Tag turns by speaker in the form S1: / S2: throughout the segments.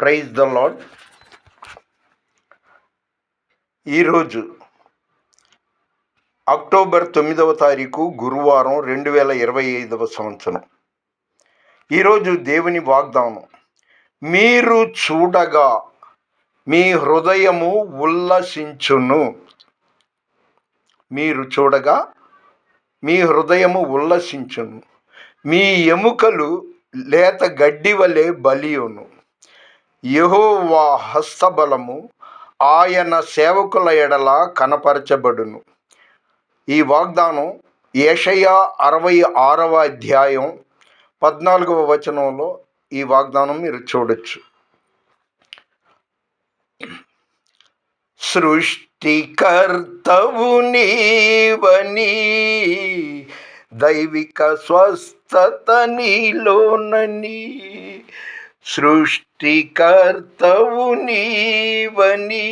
S1: Praise the Lord. ఈరోజు October తొమ్మిదవ తారీఖు గురువారం రెండు వేల ఇరవై ఐదవ సంవత్సరం. ఈరోజు దేవుని వాగ్దానం మీరు చూడగా మీ హృదయము ఉల్లసించును. మీరు చూడగా మీ హృదయము ఉల్లసించును. మీ ఎముకలు లేత గడ్డి వలె బలియును. యెహోవా హస్తబలము ఆయన సేవకుల ఎడల కనపరచబడును. ఈ వాగ్దానం ఏషయా అరవై ఆరవ అధ్యాయం పద్నాలుగవ వచనంలో ఈ వాగ్దానం మీరు చూడొచ్చు. సృష్టికర్తవు నీవని దైవిక స్వస్థత నీలోనని. సృష్టికర్తవు నీవని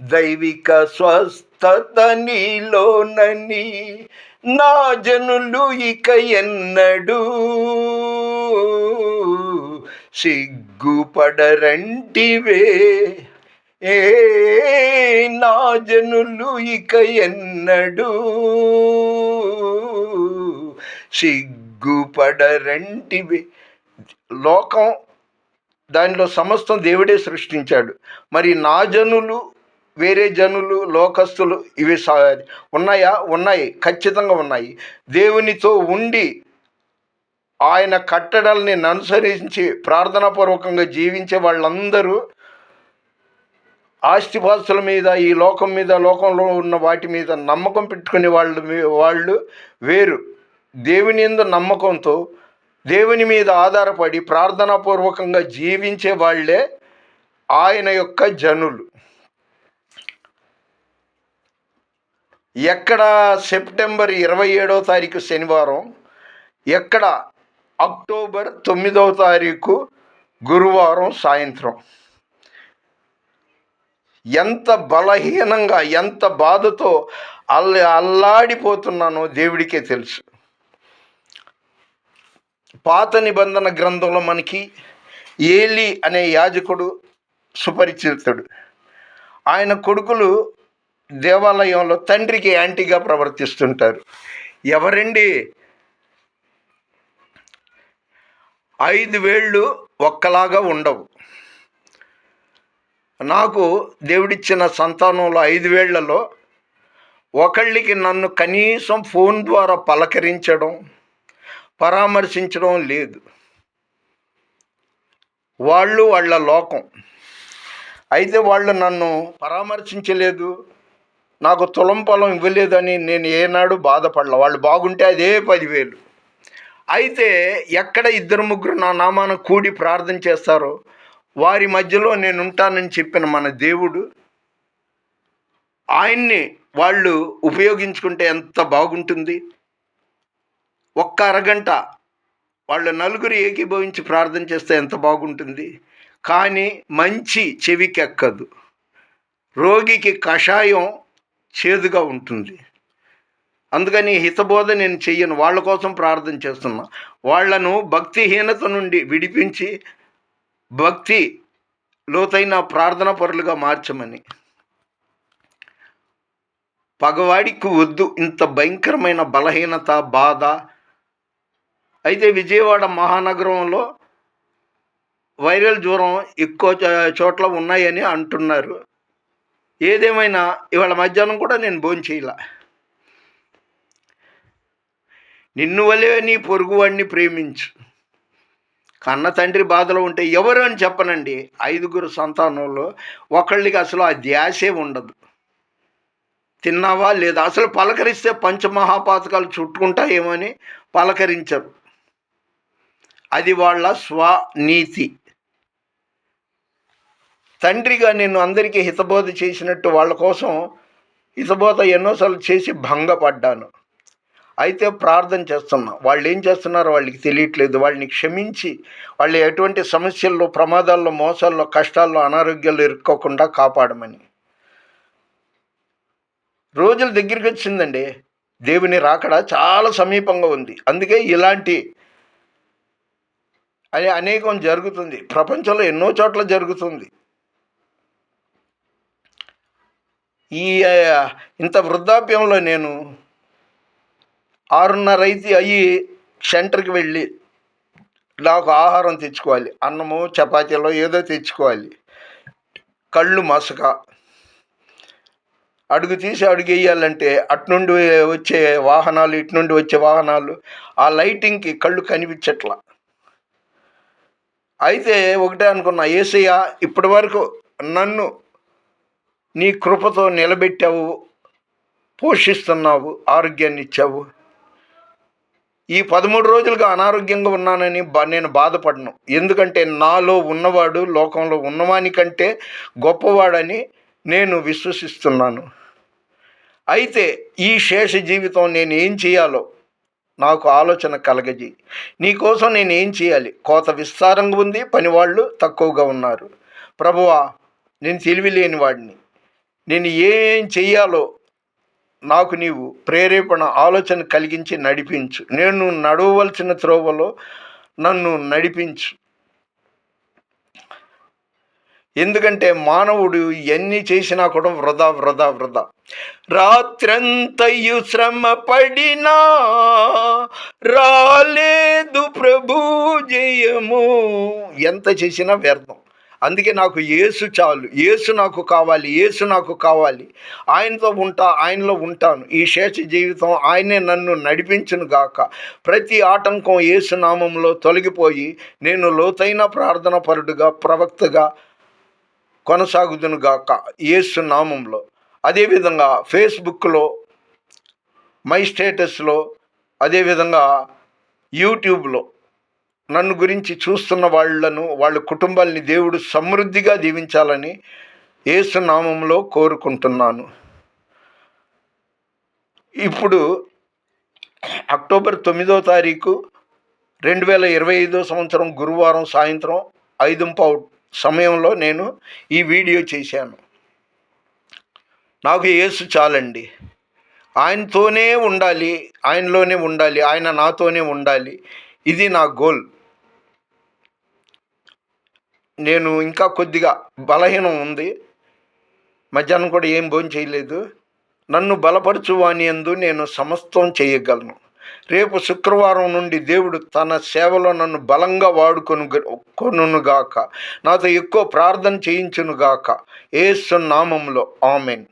S1: దైవిక స్వస్థత నీలోనని నా జనులు ఇక ఎన్నడూ సిగ్గుపడరంటివే. ఏ నా జనులు ఇక ఎన్నడూ సిగ్గుపడరంటివే. లోకం దానిలో సమస్తం దేవుడే సృష్టించాడు. మరి నా జనులు వేరే జనులు లోకస్తులు ఇవి సా ఉన్నాయా? ఉన్నాయి. ఖచ్చితంగా ఉన్నాయి. దేవునితో ఉండి ఆయన కట్టడల్ని అనుసరించి ప్రార్థనాపూర్వకంగా జీవించే వాళ్ళందరూ ఆస్తిపాస్తుల మీద ఈ లోకం మీద లోకంలో ఉన్న వాటి మీద నమ్మకం పెట్టుకునే వాళ్ళు వాళ్ళు వేరు. దేవుని ఎందు నమ్మకంతో దేవుని మీద ఆధారపడి ప్రార్థనాపూర్వకంగా జీవించే వాళ్ళే ఆయన యొక్క జనులు. ఎక్కడ సెప్టెంబర్ ఇరవై ఏడవ తారీఖు శనివారం ఎక్కడ అక్టోబర్ తొమ్మిదవ తారీఖు గురువారం సాయంత్రం. ఎంత బలహీనంగా ఎంత బాధతో అల్ల అల్లాడిపోతున్నానో దేవుడికే తెలుసు. పాత నిబంధన గ్రంథంలో మనకి ఏలి అనే యాజకుడు సుపరిచితుడు. ఆయన కొడుకులు దేవాలయంలో తండ్రికి యాంటీగా ప్రవర్తిస్తుంటారు. ఎవరండి? ఐదు వేళ్ళు ఒక్కలాగా ఉండవు. నాకు దేవుడిచ్చిన సంతానంలో ఐదు వేళ్ళలో ఒకళ్ళకి నన్ను కనీసం ఫోన్ ద్వారా పలకరించడం పరామర్శించడం లేదు. వాళ్ళు వాళ్ళ లోకం. అయితే వాళ్ళు నన్ను పరామర్శించలేదు నాకు తులం పొలం ఇవ్వలేదని నేను ఏనాడు బాధపడలే. వాళ్ళు బాగుంటే అదే పదివేలు. అయితే ఎక్కడ ఇద్దరు ముగ్గురు నా నామాన కూడి ప్రార్థన చేస్తారో వారి మధ్యలో నేను ఉంటానని చెప్పిన మన దేవుడు ఆయన్ని వాళ్ళు ఉపయోగించుకుంటే ఎంత బాగుంటుంది? ఒక్క అరగంట వాళ్ళు నలుగురు ఏకీభవించి ప్రార్థన చేస్తే ఎంత బాగుంటుంది. కానీ మంచి చెవికెక్కదు. రోగికి కషాయం చేదుగా ఉంటుంది. అందుకని హితబోధ నేను చెయ్యను. వాళ్ళ కోసం ప్రార్థన చేస్తున్నా. వాళ్ళను భక్తిహీనత నుండి విడిపించి భక్తి లోతైన ప్రార్థన పరులుగా మార్చమని. పగవాడికి వద్దు. ఇంత భయంకరమైన బలహీనత బాధ అయితే విజయవాడ మహానగరంలో వైరల్ జ్వరం ఎక్కువ చోట్ల ఉన్నాయని అంటున్నారు. ఏదేమైనా ఇవాళ మధ్యాహ్నం కూడా నేను భోంచేయాల నిన్ను వలే నీ పొరుగువాడిని ప్రేమించు. కన్న తండ్రి బాధలో ఉంటే ఎవరు అని చెప్పనండి. ఐదుగురు సంతానంలో ఒకళ్ళకి అసలు ఆ ధ్యాసే ఉండదు. తిన్నావా లేదా? అసలు పలకరిస్తే పంచమహాపాతకాలు చుట్టుకుంటాయేమని పలకరించరు. అది వాళ్ళ స్వనీతి. తండ్రిగా నేను అందరికీ హితబోధ చేసినట్టు వాళ్ళ కోసం హితబోధ ఎన్నోసార్లు చేసి భంగపడ్డాను. అయితే ప్రార్థన చేస్తున్నా. వాళ్ళు ఏం చేస్తున్నారో వాళ్ళకి తెలియట్లేదు. వాళ్ళని క్షమించి వాళ్ళు ఎటువంటి సమస్యల్లో ప్రమాదాల్లో మోసాల్లో కష్టాల్లో అనారోగ్యాల్లో ఇరుక్కోకుండా కాపాడమని. రోజుల దగ్గరికి వచ్చిందండి. దేవుని రాకడ చాలా సమీపంగా ఉంది. అందుకే ఇలాంటి అది అనేకం జరుగుతుంది. ప్రపంచంలో ఎన్నో చోట్ల జరుగుతుంది. ఈ ఇంత వృద్ధాప్యంలో నేను ఆరున్నర అయితే అయ్యి సెంటర్కి వెళ్ళి నాకు ఆహారం తెచ్చుకోవాలి. అన్నము చపాతీలో ఏదో తెచ్చుకోవాలి. కళ్ళు మసక. అడుగు తీసి అడుగు వేయాలంటే అటు నుండి వచ్చే వాహనాలు ఇటు నుండి వచ్చే వాహనాలు ఆ లైటింగ్కి కళ్ళు కనిపించట్లా. అయితే ఒకటే అనుకున్నా ఏసయ్య ఇప్పటి వరకు నన్ను నీ కృపతో నిలబెట్టావు పోషిస్తున్నావు ఆరోగ్యాన్ని ఇచ్చావు. ఈ పదమూడు రోజులుగా అనారోగ్యంగా ఉన్నానని బా నేను బాధపడను. ఎందుకంటే నాలో ఉన్నవాడు లోకంలో ఉన్నవానికంటే గొప్పవాడని నేను విశ్వసిస్తున్నాను. అయితే ఈ శేష జీవితం నేను ఏం చేయాలో నాకు ఆలోచన కలగజి నీకోసం నేను ఏం చేయాలి? కోత విస్తారంగా ఉంది పనివాళ్ళు తక్కువగా ఉన్నారు. ప్రభువా నేను తెలివి లేని వాడిని. నేను ఏం చెయ్యాలో నాకు నీవు ప్రేరేపణ ఆలోచన కలిగించి నడిపించు. నేను నడవవలసిన త్రోవలో నన్ను నడిపించు. ఎందుకంటే మానవుడు ఎన్ని చేసినా కూడా వృధా వృధా వృధా. రాత్రంతయు శ్రమ పడినా రాలేదు ప్రభు జయము. ఎంత చేసినా వ్యర్థం. అందుకే నాకు యేసు చాలు. యేసు నాకు కావాలి. యేసు నాకు కావాలి. ఆయనతో ఉంటా ఆయనలో ఉంటాను. ఈ శేష జీవితం ఆయనే నన్ను నడిపించును గాక. ప్రతి ఆటంకం యేసు నామంలో తొలగిపోయి నేను లోతైన ప్రార్థన పరుడుగా ప్రవక్తగా కొనసాగుదును గాక. యేసు నామంలో. అదేవిధంగా ఫేస్బుక్లో మై స్టేటస్లో అదేవిధంగా యూట్యూబ్లో నన్ను గురించి చూస్తున్న వాళ్ళను వాళ్ళ కుటుంబాల్ని దేవుడు సమృద్ధిగా దీవించాలని ఏసునామంలో కోరుకుంటున్నాను. ఇప్పుడు అక్టోబర్ తొమ్మిదో తారీఖు రెండు వేల ఇరవై ఐదో సంవత్సరం గురువారం సాయంత్రం ఐదు పావు సమయంలో నేను ఈ వీడియో చేశాను. నాకు యేసు చాలండి. ఆయనతోనే ఉండాలి ఆయనలోనే ఉండాలి ఆయన నాతోనే ఉండాలి. ఇది నా గోల్. నేను ఇంకా కొద్దిగా బలహీనం ఉంది. మధ్యాహ్నం కూడా ఏం భోజనం చేయలేదు. నన్ను బలపరచువాని ఎందు నేను సమస్తం చేయగలను. రేపు శుక్రవారం నుండి దేవుడు తన సేవలో నన్ను బలంగా వాడుకొను కొనుగాక నాతో ఎక్కువ ప్రార్థన చేయించునుగాక. ఏసు నామంలో ఆమెన్.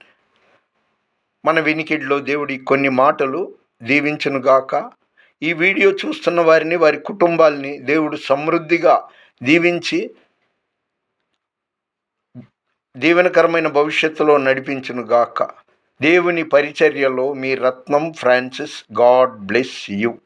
S1: మన వినికిడిలో దేవుడి కొన్ని మాటలు దీవించునుగాక. ఈ వీడియో చూస్తున్న వారిని వారి కుటుంబాల్ని దేవుడు సమృద్ధిగా దీవించి దీవెనకరమైన భవిష్యత్తులో నడిపించునుగాక. దేవుని పరిచర్యలో మీ Ratnam Francis God bless you.